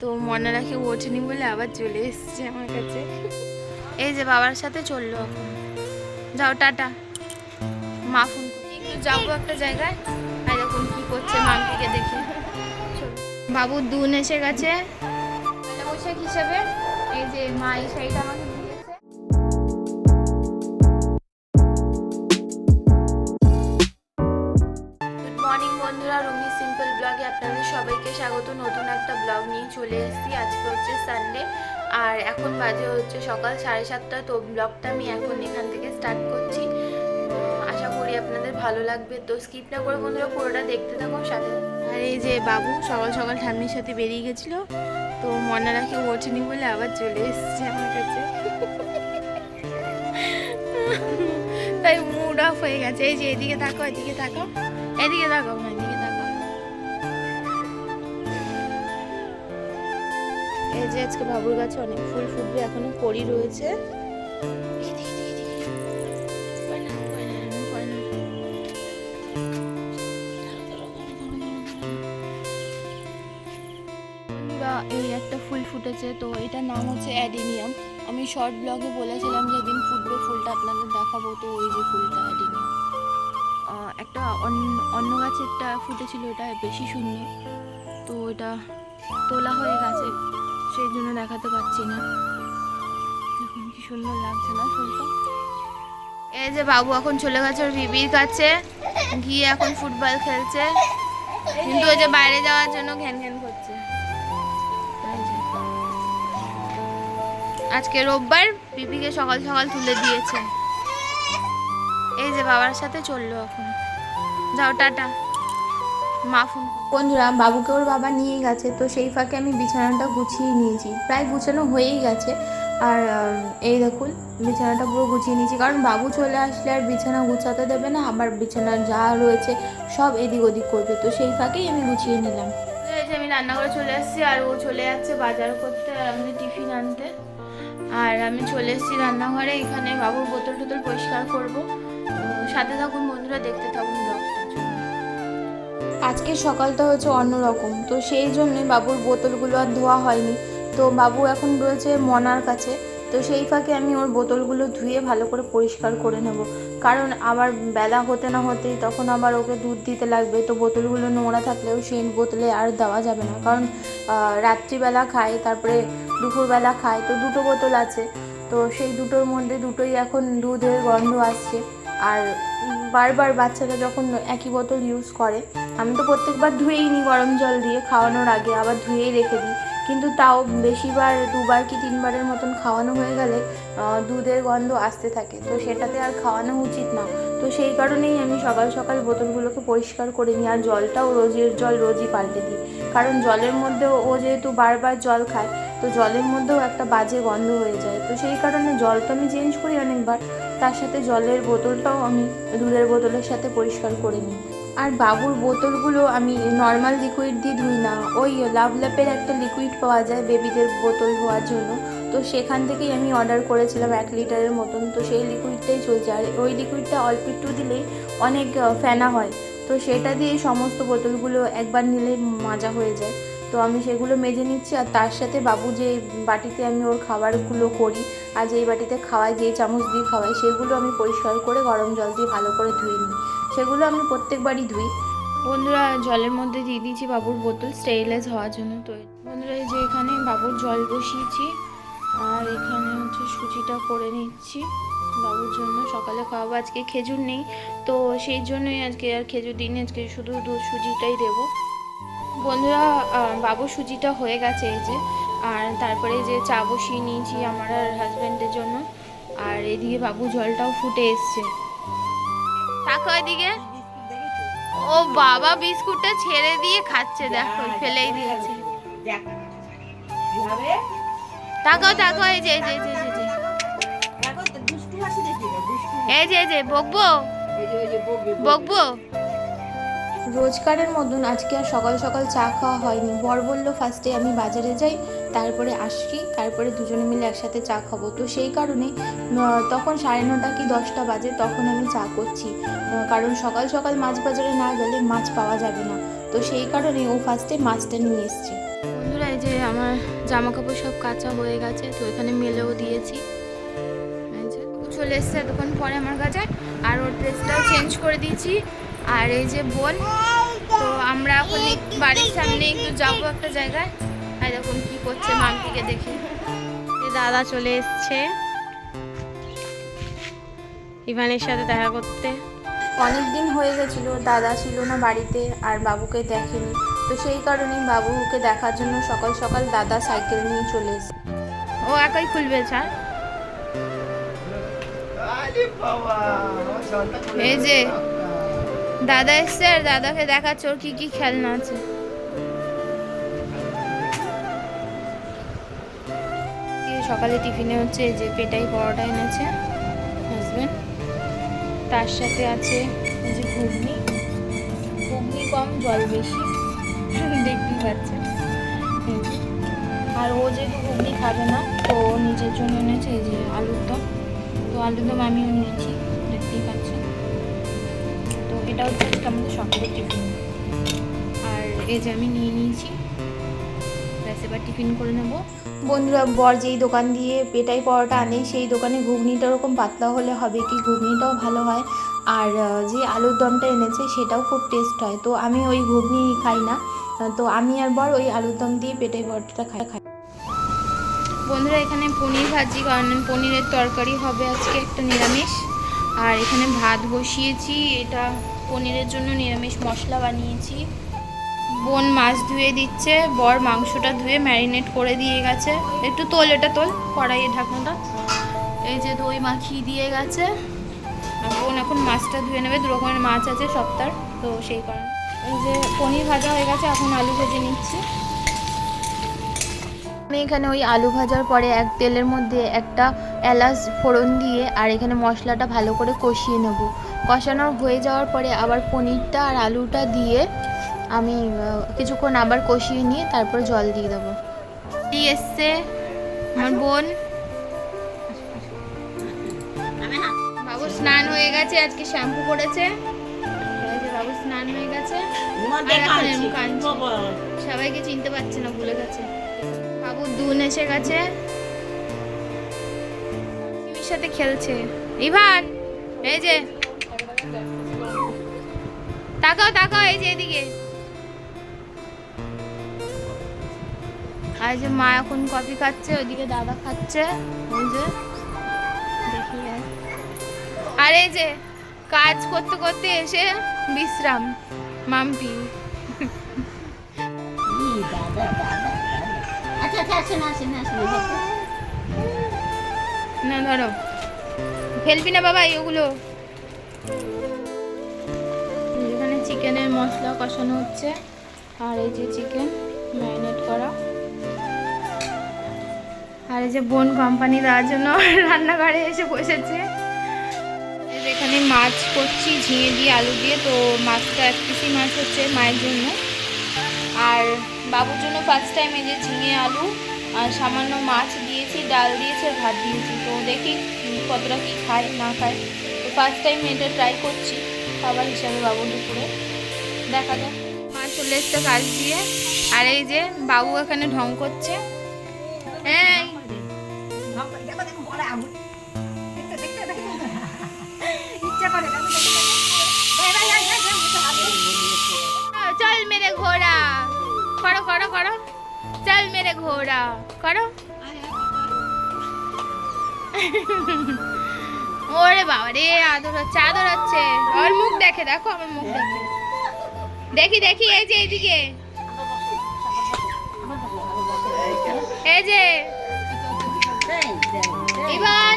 তো মনে রাখি ওঠেনি বলে আবার চলে এসছে আমার কাছে। এই যে বাবার সাথে চলল যাও, টাটা। মা ফোন একটু যাব একটা জায়গায়। আর এখন কি করছে মাম্পিকে দেখি। বাবু দুন এসে গেছে। বৈশাখ হিসাবে। এই যে মা এই শাড়িটা আমাকে ব্লগে আপনাদের সবাইকে স্বাগত। নতুন একটা ব্লগ নিয়ে চলে এসেছি। আজকে হচ্ছে সানডে আর এখন বাজে হচ্ছে সকাল সাড়ে সাতটা। তো ব্লগটা আমি এখন এখান থেকে স্টার্ট করছি। আশা করি আপনাদের ভালো লাগবে। তো স্কিপ না করে বন্ধুরা পুরোটা দেখতে থাকুন, সাথে আর এই যে বাবু সকাল সকাল ঠাম্মির সাথে বেরিয়ে গেছিল। তো মনে রাখে ওঠেনি বলে আবার চলে এসছে আমার কাছে। তাই মুড অফ হয়ে গেছে। এই যে এদিকে থাকো এদিকে থাকো। এদিকে থাকো, এদিকে এই যে আজকে বাবুর গাছে অনেক ফুল ফুটবে, এখনও কড়ি রয়েছে। এই একটা ফুল ফুটেছে, তো এটার নাম হচ্ছে অ্যাডিনিয়াম। আমি শর্ট ব্লগে বলেছিলাম যেদিন ফুটবে ফুলটা, আপনাদের দেখাবো তো ওই যে ফুলটা, অ্যাডিনিয়াম। একটা অন্য- অন্য গাছেরটা ফুটেছিল, এটা বেশি সুন্দর। তো এটা তোলা হয়ে গেছে। সেই জন্য দেখাতে পারছি না। কি সুন্দর লাগছে না ফুলটা। এই যে বাবু এখন চলে গেছে ওর বিবির কাছে। গিয়ে এখন ফুটবল খেলছে। কিন্তু ওই যে বাইরে যাওয়ার জন্য ঘ্যান ঘ্যান করছে। আজকে রোববার বিবিকে সকাল সকাল তুলে দিয়েছে। এই যে বাবার সাথে চলল এখন। যাও, টাটা। মা ফোন বন্ধুরা বাবুকে ওর বাবা নিয়ে গেছে তো সেই ফাঁকে আমি বিছানাটা গুছিয়ে নিয়েছি। প্রায় গুছানো হয়েই গেছে। আর এই দেখুন বিছানাটা পুরো গুছিয়ে নিয়েছি। কারণ বাবু চলে আসলে আর বিছানা গুছাতে দেবে না আবার বিছানা যা রয়েছে সব এদিক ওদিক করবে। তো সেই ফাঁকেই আমি গুছিয়ে নিলাম। আমি রান্নাঘরে চলে আসছি আর ও চলে যাচ্ছে বাজার করতে আর আমাদের টিফিন আনতে। আর আমি চলে এসেছি রান্নাঘরে এখানে বাবুর বোতল টোতল পরিষ্কার করব। সাথে থাকুন বন্ধুরা দেখতে থাকুন ব্লগটার জন্য আজকের সকালটা হচ্ছে অন্যরকম। তো সেই জন্যই বাবুর বোতলগুলো আর ধোয়া হয়নি। তো বাবু এখন রয়েছে মনার কাছে। তো সেই ফাঁকে আমি ওর বোতলগুলো ধুয়ে ভালো করে পরিষ্কার করে নেব। কারণ আবার বেলা হতে না হতেই তখন আবার ওকে দুধ দিতে লাগবে। তো বোতলগুলো নোংরা থাকলেও সেই বোতলে আর দেওয়া যাবে না। কারণ রাত্রিবেলা খায়, তারপরে দুপুরবেলা খায়। তো দুটো বোতল আছে। তো সেই দুটোর মধ্যে দুটোই এখন দুধের গন্ধ আসছে। আর বারবার বাচ্চারা যখন একই বোতল ইউজ করে, আমি তো প্রত্যেকবার ধুয়েই নিই গরম জল দিয়ে, খাওয়ানোর আগে আবার ধুয়েই রেখে দিই। কিন্তু তাও বেশিবার, দুবার কি তিনবারের মতন খাওয়ানো হয়ে গেলে দুধের গন্ধ আসতে থাকে। তো সেটাতে আর খাওয়ানো উচিত না। তো সেই কারণেই আমি সকাল সকাল বোতলগুলোকে পরিষ্কার করে নিই, আর জলটাও রোজের জল রোজই পাল্টে দিই। কারণ জলের মধ্যেও, ও যেহেতু বারবার জল খায়, তো জলের মধ্যেও একটা বাজে গন্ধ হয়ে যায়। তো সেই কারণে জল তো আমি চেঞ্জ করি অনেকবার, তার সাথে জলের বোতলটাও আমি দুধের বোতলের সাথে পরিষ্কার করে নিই। আর বাবুর বোতলগুলো আমি নর্মাল লিকুইড দিয়ে ধুই না। ওই লাভ ল্যাপের একটা লিকুইড পাওয়া যায় বেবিদের বোতল ধোয়ার জন্য। তো সেখান থেকেই আমি অর্ডার করেছিলাম এক লিটারের মতন। তো সেই লিকুইডটাই চলছে। আর ওই লিকুইডটা অল্প একটু দিলেই অনেক ফেনা হয়। তো সেটা দিয়ে সমস্ত বোতলগুলো একবার নিলেই মাজা হয়ে যায়। তো আমি সেগুলো মেজে নিচ্ছি আর তার সাথে বাবু যে বাটিতে আমি ওর খাবারগুলো করি আর যেই বাটিতে খাওয়াই, যেই চামচ দিয়ে খাওয়াই, সেগুলো আমি পরিষ্কার করে গরম জল দিয়ে ভালো করে ধুয়ে নিই। সেগুলো আমি প্রত্যেকবারই ধুই। বন্ধুরা, জলের মধ্যে দিয়ে দিয়েছি বাবুর বোতল স্টেরিলাইজ হওয়ার জন্য। তো বন্ধুরা, এই যে এখানে বাবুর জল বসিয়েছি, আর এখানে হচ্ছে সুজিটা করে নিচ্ছি। বাবুর জন্য সকালে খাওয়াবো, আজকে খেজুর নেই। তো সেই জন্যই আজকে আর খেজুর দিনে আজকে শুধু দুধ সুজিটাই দেবো। বন্ধুরা বাবু সুজিটা হয়ে গেছে এই যে। আর তারপরে যে চা বসিয়ে নিয়েছি আমার আর হাজব্যান্ডের জন্য। আর এদিকে বাবু জলটাও ফুটে এসছে। তাকো এদিকে। ও বাবা বিস্কুটটা ছেড়ে দিয়ে খাচ্ছে দেখো ফেলেই দিয়েছে। তাকাও তাকাও এই যে এই যে এই যে, এই যে এই যে। বকবে? বকবো? রোজকারের মতন আজকে আর সকাল সকাল চা খাওয়া হয়নি। বর বলল ফার্স্টে আমি বাজারে যাই। তারপরে আসি তারপরে দুজনে মিলে একসাথে চা খাব। তো সেই কারণে তখন সাড়ে নটা কি দশটা বাজে, তখন আমি চা করছি। কারণ সকাল সকাল মাছ বাজারে না গেলে মাছ পাওয়া যাবে না। তো সেই কারণে ও ফার্স্টে মাছটা নিয়ে এসছে। বন্ধুরা, এই যে আমার জামা কাপড় সব কাঁচা হয়ে গেছে, তো এখানে মেলেও দিয়েছি। চলে এসছে এতক্ষণ পরে আমার কাছে, আর ওর ড্রেসটাও চেঞ্জ করে দিয়েছি। আর এই যে বোন, তো আমরা এখন বাড়ির সামনে একটু যাব একটা জায়গায়। আর দেখুন কি করছে মামপিকে দেখে। দাদা চলে এসছে। ইভানের সাথে দেখা করতে। অনেক দিন হয়ে গেছিল দাদা ছিল না বাড়িতে আর বাবুকে দেখেনি। তো সেই কারণেই বাবুকে দেখার জন্য সকাল সকাল দাদা সাইকেল নিয়ে চলে এসে ও একাই খুলবে স্যার এই যে দাদা এসছে আর দাদাকে দেখাচ্ছে ওর কি কি খেলনা আছে। সকালে টিফিনে হচ্ছে এই যে পেটাই পরোটা এনেছে হাজবেন্ড তার সাথে আছে এই যে ঘুগনি। ঘুগনি কম, জল বেশি। দেখতেই পাচ্ছেন। এই আর ও যেহেতু ঘুগনি খাবে না, তো ও নিজের জন্য এনেছে এই যে আলুর দম। তো আলুর দম আমিও নিয়েছি দেখতেই পাচ্ছেন। তো এটা হচ্ছে আজকে আমাদের সকালের টিফিন। আর এই যে আমি নিয়ে নিয়েছি। ব্যাস, এবার টিফিন করে নেব। বন্ধুরা, বর যেই দোকান দিয়ে পেটাই পরোটা আনে, সেই দোকানে ঘুগনিটা ওরকম পাতলা হলে হবে কি? ঘুগনিটাও ভালো হয়। আর যে আলুর দমটা এনেছে, সেটাও খুব টেস্ট হয়। তো আমি ওই ঘুগনি খাই না। তো আমি আর বর ওই আলুর দম দিয়ে পেটাই পরোটাটা খাই খাই। বন্ধুরা, এখানে পনির ভাজি কারণ পনিরের তরকারি হবে আজকে একটা নিরামিষ। আর এখানে ভাত বসিয়েছি। এটা পনিরের জন্য নিরামিষ মশলা বানিয়েছি। বোন মাছ ধুয়ে দিচ্ছে, বর মাংসটা ধুয়ে ম্যারিনেট করে দিয়ে গেছে। একটু তোল এটা তোল কড়াইয়ের ঢাকনাটা। এই যে দই মাখিয়ে দিয়ে গেছে। বোন এখন মাছটা ধুয়ে নেবে দু রকমের মাছ আছে সপ্তাহ তো সেই কারণে। এই যে পনির ভাজা হয়ে গেছে, এখন আলু ভেজে নিচ্ছি। আমি এখানে ওই আলু ভাজার পরে এক তেলের মধ্যে একটা এলাচ ফোড়ন দিয়ে আর এখানে মশলাটা ভালো করে কষিয়ে নেব। কষানো হয়ে যাওয়ার পরে আবার পনিরটা আর আলুটা দিয়ে আমি কিছুক্ষণ আবার কষিয়ে নিয়ে তারপর জল দিয়ে দেবো। দিয়ে এসছে আমার বোন। বাবু স্নান হয়ে গেছে আজকে শ্যাম্পু করেছে। বাবু স্নান হয়ে গেছে। সবাইকে চিনতে পারছে না ভুলে গেছে। বাবু দুন এসে গেছে। সাথে খেলছে। ইভান এই যে। তাকাও তাকাও এই যে এদিকে। আর যে মা এখন কফি খাচ্ছে ওদিকে দাদা খাচ্ছে। আর। এই যে, কাজ করতে করতে এসে বিশ্রাম, মাম্পি। না, ধরো। ফেলবি না বাবা, এগুলো। এখানে চিকেনের মশলা কষানো হচ্ছে। আর এই যে চিকেন ম্যারিনেট করা। আর এই যে বোন কোম্পানি দেওয়ার জন্য রান্নাঘরে এসে বসেছে। এখানে মাছ করছি, ঝিঙে দিয়ে, আলু দিয়ে। তো মাছটা এক পিসি মাছ হচ্ছে মায়ের জন্য। আর বাবুর জন্য ফার্স্ট টাইম এই যে ঝিঙে, আলু আর সামান্য মাছ দিয়েছি, ডাল দিয়েছি ভাত দিয়েছি। তো দেখি কতটা কী খায়, না খায়। তো ফার্স্ট টাইম এটা ট্রাই করছি। খাবার হিসাবে বাবুর দুপুরে। দেখা যাক। চলে এসছে কাজ দিয়ে। আর এই যে বাবু এখানে ঢং করছে। চল মেরে ঘোড়া। করো করো করো। চল মেরে ঘোড়া। করো। ওরে বাবা রে আদর হচ্ছে আদর হচ্ছে। আমার মুখ দেখে, দেখো আমার মুখ দেখে। দেখি দেখি, এই যে এইদিকে এই যে। ইভান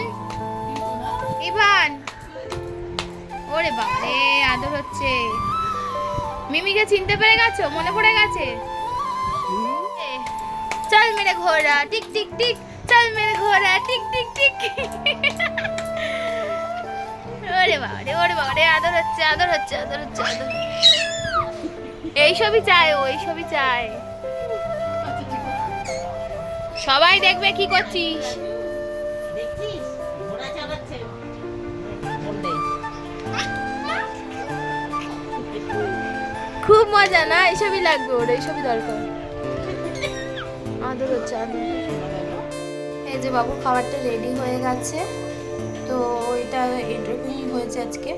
ইভান। ওরে বাবা রে আদর হচ্ছে। মিমিকে চিনতে পেরে গেছো? মনে পড়ে গেছে? চল মেরে ঘোড়া, টিক টিক টিক। চল মেরে ঘোড়া, টিক টিক টিক। ওরে বাবা রে ওরে বাবা রে আদর হচ্ছে আদর হচ্ছে আদর হচ্ছে, আদর এইসবই চায় ও এইসবই চায় সবাই দেখবে কি করছিস? খুব মজা না? এইসবই লাগবে ওর, এইসবই দরকার। সুন্দর হচ্ছে আমাদের এই যে বাবুর খাবারটা রেডি হয়ে গেছে। তো এটা এটুকুই হয়েছে আজকে।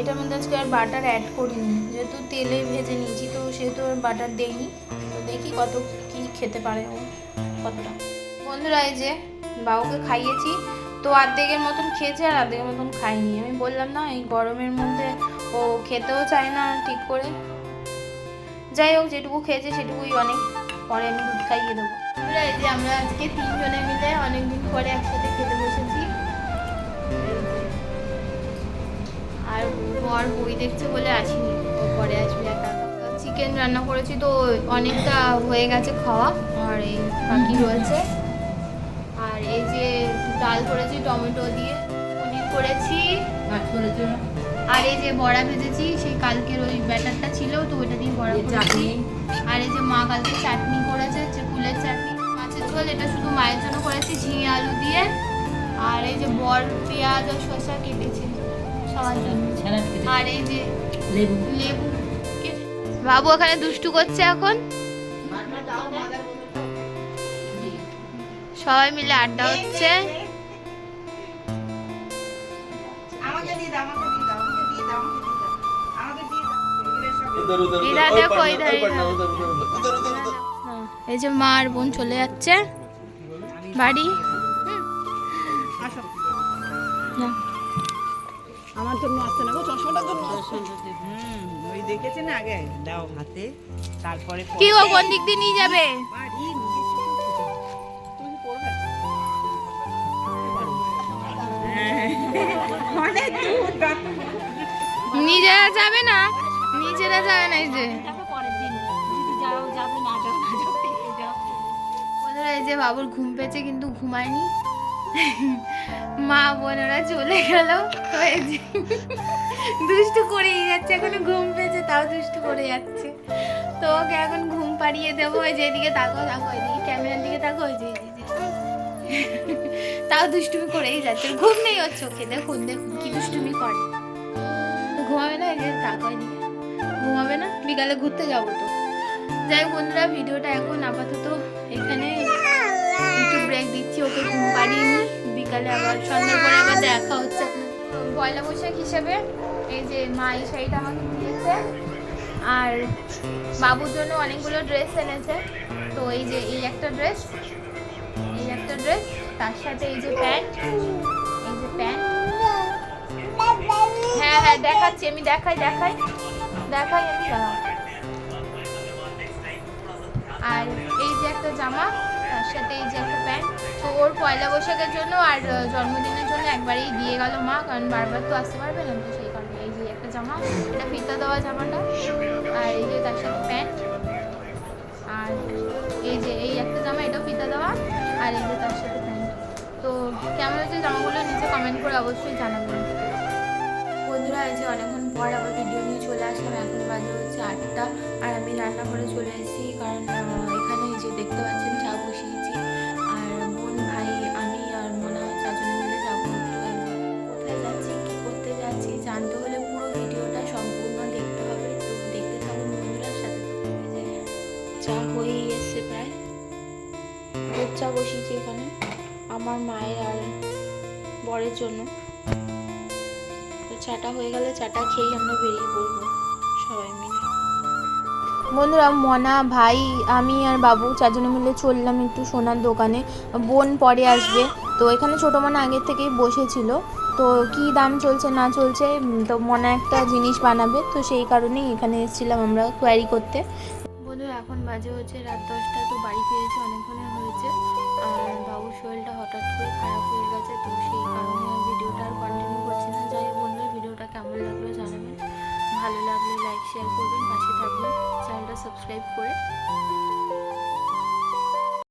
এটার মধ্যে আজকে আর বাটার অ্যাড করিনি। যেহেতু তেলে ভেজে নিয়েছি, তো সেহেতু আর বাটার দেইনি। তো দেখি কত কি খেতে পারে ও, কতটা। বন্ধুরা, এই যে বাবুকে খাইয়েছি, তো অর্ধেকের মতন খেয়েছে আর অর্ধেকের মতন খাইনি। আমি বললাম না, এই গরমের মধ্যে ও খেতেও চায় না ঠিক করে। যাই হোক, যেটুকু খেয়েছে সেটুকুই অনেক পরে আমি দুধ খাইয়ে দেবো। এই যে আমরা আজকে তিনজনে মিলে অনেকদিন পরে একসাথে খেতে বসেছি। আর বর বই দেখছে বলে আসিনি। ও পরে আসবে একা। চিকেন রান্না করেছি তো অনেকটা হয়ে গেছে খাওয়া আর এই বাকি রয়েছে। আর এই যে ডাল করেছি টমেটো দিয়ে পনির করেছি। আর এই যে বড়া ভেজেছি সেই কালকের ওই ব্যাটারটা ছিল তো ওইটা দিয়ে বড়া করেছি। আর এই যে মা কালকে চাটনি করেছে যে ফুলের চাটনি মাছের ঝোল এটা শুধু মায়ের জন্য করেছি ঝিঙে আলু দিয়ে। আর এই যে বর পেঁয়াজ আর শসা কেটেছে। জন্য। আর এই যে লেবু। লেবু বাবু ওখানে দুষ্টু করছে এখন। সবাই মিলে আড্ডা হচ্ছে। আমাকে দিয়ে দাও আমাকে বোন চলে যাচ্ছে। দিয়ে আসছে না গো চশমাটার জন্য হুম ওই দেখেছে না আগে? দাও হাতে তারপরে কি গো কোন দিক দিয়ে নিয়ে যাবে? বাড়ি নিজের চোখে দেখেছ। তুমি পড়বে। অনেক দূর নিজেরা যাবে না? নিজেরা যাবে না এই যে। এই যে বাবুর ঘুম পেয়েছে কিন্তু ঘুমায়নি। মা বোনেরা চলে গেল। যে দুষ্টু করেই যাচ্ছে, এখন ঘুম পেয়েছে, তাও দুষ্টু করে যাচ্ছে। তো ওকে এখন ঘুম পাড়িয়ে দেবো, ওই যে এদিকে তাকো তাকো, এদিকে ক্যামেরার দিকে তাকো, ওই যে। তাও দুষ্টুমি করেই যাচ্ছে, ঘুম নেই ওর চোখে, দেখুন দেখুন কি দুষ্টুমি করে। ঘুমাবে না যে তাকো এদিকে। ঘুমাবে না, বিকালে ঘুরতে যাব তো। যাই বন্ধুরা, ভিডিওটা এখন আপাতত এখানে একটু ব্রেক দিচ্ছি, ওকে ঘুম পাড়িয়ে নিই। বিকালে আবার সন্ধ্যার পরে আবার দেখা হচ্ছে পয়লা বৈশাখ হিসেবে এই যে মা এই শাড়িটা আমাকে দিয়েছে। আর বাবুর জন্য অনেকগুলো ড্রেস এনেছে। তো এই যে এই একটা ড্রেস এই একটা ড্রেস তার সাথে এই যে প্যান্ট এই যে প্যান্ট হ্যাঁ হ্যাঁ দেখাচ্ছি, আমি দেখাই দেখাই দেখাই আমি আর এই যে একটা জামা সাথে এই যে একটা প্যান্ট তো ওর পয়লা বৈশাখের জন্য আর জন্মদিনের জন্য একবারেই দিয়ে গেল মা, কারণ বারবার তো আসতে পারবে না, তো সেই কারণে এই যে একটা জামা এটা ফিতা দেওয়া জামাটা, আর এই যে তার সাথে প্যান্ট আর এই যে, এই একটা জামা, এটাও ফিতা দেওয়া, আর এই যে তার সাথে প্যান্ট তো কেমন হয়েছে জামাগুলো নিচে কমেন্ট করে অবশ্যই জানাবেন। বন্ধুরা, এই যে অনেকক্ষণ পর আবার ভিডিও নিয়ে চলে আসলাম, এখন বাজে হচ্ছে আটটা, আর আমি রান্না করে চলে এসেছি, কারণ এখানে যে দেখতে পাচ্ছেন চা জানতে হলে পুরো ভিডিওটা সম্পূর্ণ দেখতে হবে। তো দেখতে থাকুন বন্ধুরা, সাথে চা হয়েই এসছে প্রায়। চা বসিয়েছি এখানে, আমার মায়ের আর বরের জন্য। তো চাটা হয়ে গেলে চাটা খেয়েই আমরা বেরিয়ে পড়ব সবাই মিলে। বন্ধুরা, মনা, ভাই, আমি আর বাবু চারজনে মিলে চললাম একটু সোনার দোকানে। বোন পরে আসবে। তো এখানে ছোটো মনা আগের থেকেই বসেছিল। তো কি দাম চলছে, না চলছে তো মনে একটা জিনিস বানাবে, তো সেই কারণেই এখানে এসেছিলাম আমরা কোয়ারি করতে। বন্ধু এখন বাজে হচ্ছে রাত দশটা, তো বাড়ি ফিরেছে, অনেকক্ষণে হয়েছে। আর বাবুর শরীরটা হঠাৎ করে খারাপ হয়ে গেছে, তো সেই কারণে ভিডিওটা আর কন্টিনিউ করছি না। যাই বন্ধুরা, ভিডিওটা কেমন লাগল জানাবেন। ভালো লাগলে লাইক শেয়ার করবেন, পাশে থাকবেন চ্যানেলটা সাবস্ক্রাইব করে।